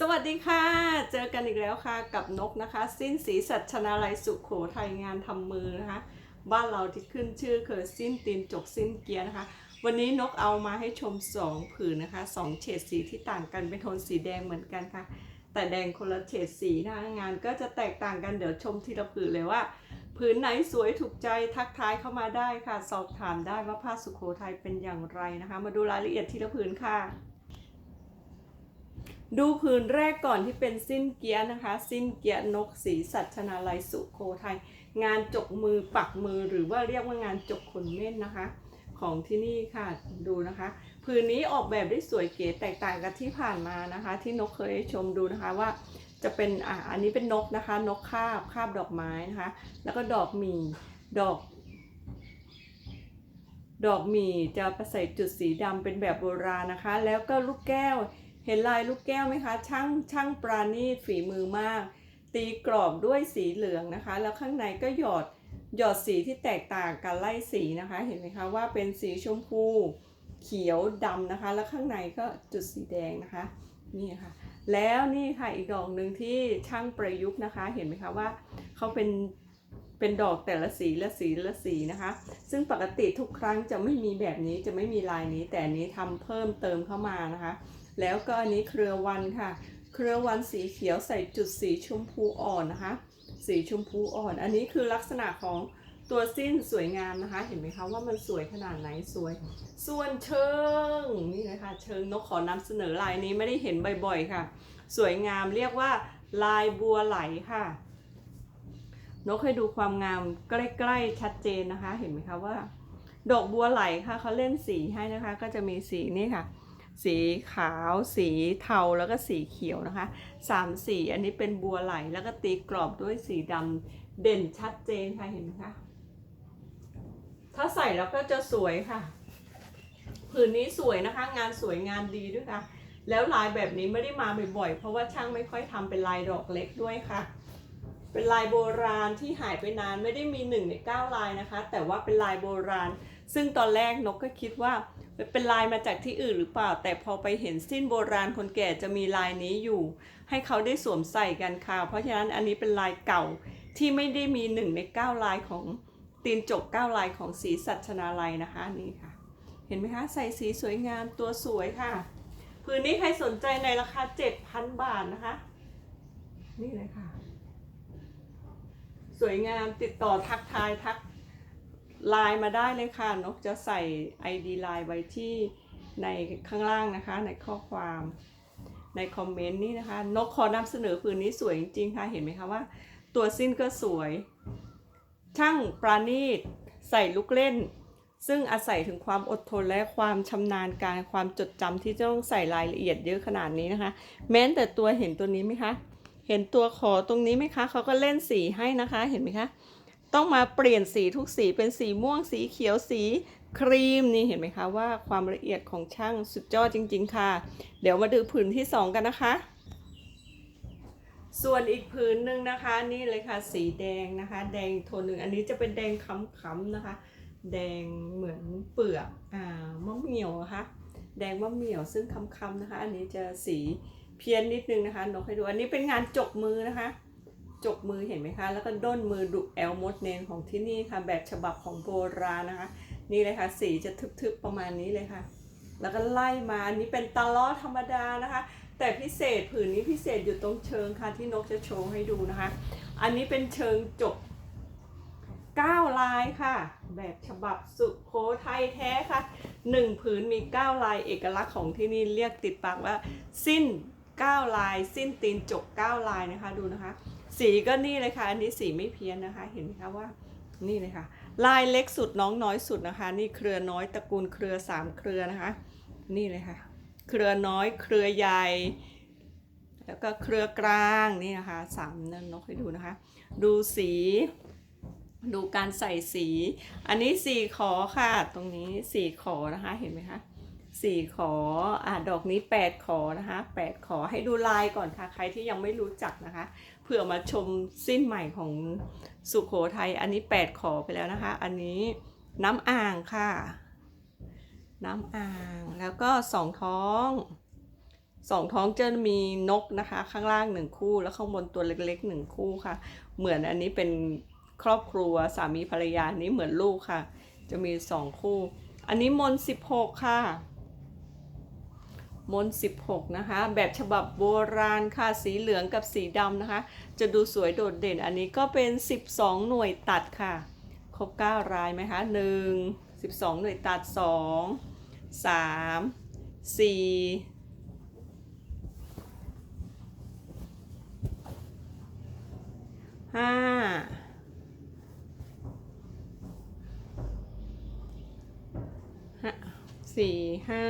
สวัสดีค่ะ เจอกันอีกแล้วค่ะกับนกนะคะ สิ้นสีสัชนาลัยสุขโขทัยงานทำมือนะคะ บ้านเราที่ขึ้นชื่อคือสิ้นตีนจกสิ้นเกียร์นะคะ วันนี้นกเอามาให้ชมสองผืนนะคะสองเฉดสีที่ต่างกันเป็นโทนสีแดงเหมือนกันค่ะ แต่แดงคนละเฉดสีนะคะงานก็จะแตกต่างกันเดี๋ยวชมทีละผืนเลยว่า ผืนไหนสวยถูกใจทักทายเข้ามาได้ค่ะ สอบถามได้ว่าผ้าสุโขทัยเป็นอย่างไรนะคะ มาดูรายละเอียดทีละผืนค่ะ ดูผืนแรกก่อนที่เป็นสิ้นเกียร์นะคะ สิ้นเกียร์นกสีสัชนาลัยสุโขทัยงานจกมือปักมือหรือว่าเรียกว่างานจกขนเม่นนะคะ ของที่นี่ค่ะดูนะคะผืนนี้ออกแบบได้สวยเก๋แตกต่างกับที่ผ่านมานะคะ ที่นกเคยให้ชมดูนะคะว่าจะเป็นอ่าอันนี้เป็นนกนะคะ นกคาบคาบดอกไม้นะคะ แล้วก็ดอกหมี่ดอก ดอกหมี่จะประใส่จุดสีดำเป็นแบบโบราณนะคะ แล้วก็ลูกแก้ว เห็นลายลูกแก้วไหมคะ ช่างช่างปราณีตฝีมือมาก ตีกรอบด้วยสีเหลืองนะคะ แล้วข้างในก็หยอดหยอดสีที่แตกต่างกันไล่สีนะคะ เห็นไหมคะว่าเป็นสีชมพู เขียวดำนะคะ แล้วข้างในก็จุดสีแดงนะคะนี่ค่ะ แล้วนี่ค่ะอีกดอกหนึ่งที่ช่างประยุกต์นะคะ เห็นไหมคะว่าเขาเป็นเป็นดอกแต่ละสีละสีละสีนะคะ ซึ่งปกติทุกครั้งจะไม่มีแบบนี้จะไม่มีลายนี้ แต่นนี้ทำเพิ่มเติมเข้ามานะคะ แล้วก็อันนี้เครือวันค่ะ เครือวันสีเขียวใส่จุดสีชมพูอ่อนนะคะ สีชมพูอ่อน อันนี้คือลักษณะของตัวสิ้นสวยงามนะคะ เห็นไหมคะว่ามันสวยขนาดไหนสวย ส่วนเชิงนี่นะคะเชิงนกขอนำเสนอลายนี้ไม่ได้เห็นบ่อยๆค่ะ สวยงามเรียกว่าลายบัวไหลค่ะ นกให้ดูความงามใกล้ๆชัดเจนนะคะ เห็นไหมคะว่า ดอกบัวไหลค่ะเขาเล่นสีให้นะคะ ก็จะมีสีนี่ค่ะ สีขาว สีเทาแล้วก็สีเขียวนะคะสามสีอันนี้เป็นบัวไหลแล้วก็ตีกรอบด้วยสีดำเด่นชัดเจนค่ะเห็นไหมคะถ้าใส่แล้วก็จะสวยค่ะ ผืนนี้สวยนะคะ งานสวยงานดีด้วยค่ะ แล้วลายแบบนี้ไม่ได้มาบ่อยๆ เพราะว่าช่างไม่ค่อยทำเป็นลายดอกเล็กด้วยค่ะ เป็นลายโบราณที่หายไปนานไม่ได้มีหนึ่งในเก้าลายนะคะ แต่ว่าเป็นลายโบราณ ซึ่งตอนแรกนกก็คิดว่า เป็นลายมาจากที่อื่นหรือเปล่า แต่พอไปเห็นสิ้นโบราณคนแก่จะมีลายนี้อยู่ ให้เขาได้สวมใส่กันค่ะ เพราะฉะนั้นอันนี้เป็นลายเก่าที่ไม่ได้มีหนึ่งในเก้าลายของตีนจกเก้าลายของสีสัชนาลัยนะคะนี่ค่ะ เห็นไหมคะใส่สีสวยงามตัวสวยค่ะผืนนี้ใครสนใจในราคา 7,000 บาทนะคะ นี่เลยค่ะ สวยงามติดต่อทักทายทัก ไลน์มาได้เลยค่ะ นกจะใส่ ID ไลน์ไว้ที่ในข้างล่างนะคะ ในข้อความในคอมเมนต์นี่นะคะ นกขอนำเสนอผืนนี้สวยจริงๆค่ะ เห็นไหมคะว่า ตัวสิ้นก็สวย ช่างปราณีตใส่ลูกเล่น ซึ่งอาศัยถึงความอดทนและความชำนาญการความจดจำที่จะต้องใส่รายละเอียดเยอะขนาดนี้นะคะ แม้แต่ตัวเห็นตัวนี้ไหมคะ เห็นตัวขอตรงนี้ไหมคะ เขาก็เล่นสีให้นะคะ เห็นไหมคะ ต้องมาเปลี่ยนสีทุกสีเป็นสีม่วงสีเขียวสีครีมนี่เห็นไหมคะว่าความละเอียดของช่างสุดยอดจริง ๆ ค่ะ เดี๋ยวมาดูผืนที่สองกันนะคะ ส่วนอีกผืนหนึ่งนะคะนี่เลยค่ะสีแดงนะคะ แดงโทนหนึ่งอันนี้จะเป็นแดงค้ำๆนะคะ แดงเหมือนเปลือกอ่ามะเหมี่ยวนะคะแดงมะเหมี่ยวซึ่งค้ำๆนะคะ อันนี้จะสีเพี้ยนนิดนึงนะคะนกให้ดูอันนี้เป็นงานจกมือนะคะ จกมือเห็นไหมคะ แล้วก็ด้นมือดุแอลมดเนนของที่นี่ค่ะ แบบฉบับของโบราณนะคะ นี่เลยค่ะ สีจะทึบๆประมาณนี้เลยค่ะ แล้วก็ไล่มาอันนี้เป็นตาล้อธรรมดานะคะ แต่พิเศษผืนนี้พิเศษอยู่ตรงเชิงค่ะที่นกจะโชว์ให้ดูนะคะ อันนี้เป็นเชิงจกเก้าลายค่ะ แบบฉบับสุโขทัยแท้ค่ะหนึ่งผืนมีเก้าลายเอกลักษณ์ของที่นี่เรียกติดปากว่า สิ้นเก้าลาย สิ้นตีนจกเก้าลายนะคะดูนะคะ สีก็นี่เลยค่ะ อันนี้สีไม่เพี้ยนนะคะ เห็นไหมคะว่านี่เลยค่ะ ลายเล็กสุดน้องน้อยสุดนะคะ นี่เครือน้อยตระกูลเครือสามเครือนะคะ นี่เลยค่ะ เครือน้อยเครือใหญ่ แล้วก็เครือกลางนี่นะคะสามนั่นนกให้ดูนะคะ ดูสี ดูการใส่สี อันนี้สี่ขอค่ะ ตรงนี้สี่ขอนะคะ เห็นไหมคะสี่ขออ่าดอกนี้แปดขอนะคะแปดขอให้ดูลายก่อนค่ะ ใครที่ยังไม่รู้จักนะคะ เผื่อมาชมสิ้นใหม่ของสุขโขทัยอันนี้แปดขอไปแล้วนะคะ อันนี้น้ำอ่างค่ะ น้ำอ่างแล้วก็สองท้องสองท้องจะมีนกนะคะ ข้างล่างหนึ่งคู่แล้วข้างบนตัวเล็กๆหนึ่งคู่ค่ะ เหมือนอันนี้เป็นครอบครัวสามีภรรยานนี้เหมือนลูกค่ะ จะมีสองคู่ อันนี้มนสิบหกค่ะ มนสิบหกนะคะ แบบฉบับโบราณค่ะสีเหลืองกับสีดำนะคะ จะดูสวยโดดเด่นอันนี้ก็เป็น 12 หน่วยตัดค่ะ ครบ 9 รายไหมคะ1 12 หน่วยตัด 2 3 4 5ห้าสี่ห้า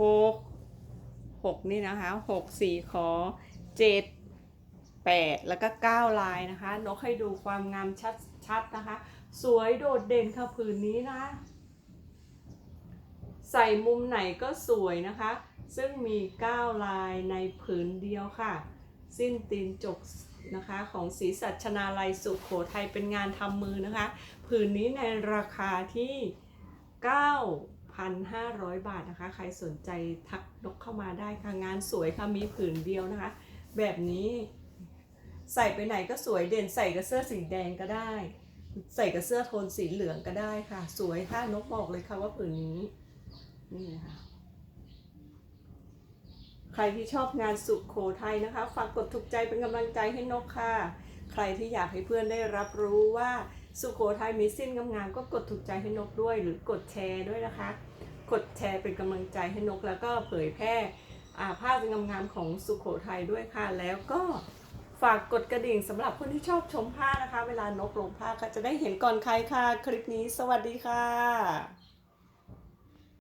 หกหกนี่นะคะหกสี่ขอเจ็ดแปดแล้วก็เก้าลายนะคะนกให้ดูความงามชัดชัดนะคะ สวยโดดเด่นค่ะผืนนี้นะ ใส่มุมไหนก็สวยนะคะ ซึ่งมี9ลายในผืนเดียวค่ะ สิ้นตีนจกนะคะของศรีสัชนาลัยสุขโขทัยเป็นงานทำมือนะคะ ผืนนี้ในราคาที่ 9,500 บาทนะคะ ใครสนใจทักนกเข้ามาได้ค่ะ งานสวยค่ะ มีผืนเดียวนะคะ แบบนี้ใส่ไปไหนก็สวยเด่นใส่กับเสื้อสีแดงก็ได้ ใส่กับเสื้อโทนสีเหลืองก็ได้ค่ะ สวยค่ะนกบอกเลยค่ะว่าผืนนี้นี่นะคะใครที่ชอบงานสุขโขทัยนะคะ ฝากกดถูกใจเป็นกำลังใจให้นกค่ะ ใครที่อยากให้เพื่อนได้รับรู้ว่าสุโขทัยมีสิ้นงามๆก็กดถูกใจให้นกด้วย หรือกดแชร์ด้วยนะคะ กดแชร์เป็นกำลังใจให้นกแล้วก็เผยแพร่อ่าภาพงามๆของสุโขทัยด้วยค่ะ แล้วก็ฝากกดกระดิ่งสำหรับคนที่ชอบชมผ้านะคะ เวลานกลงผ้าก็จะได้เห็นก่อนใครค่ะ คลิปนี้สวัสดีค่ะ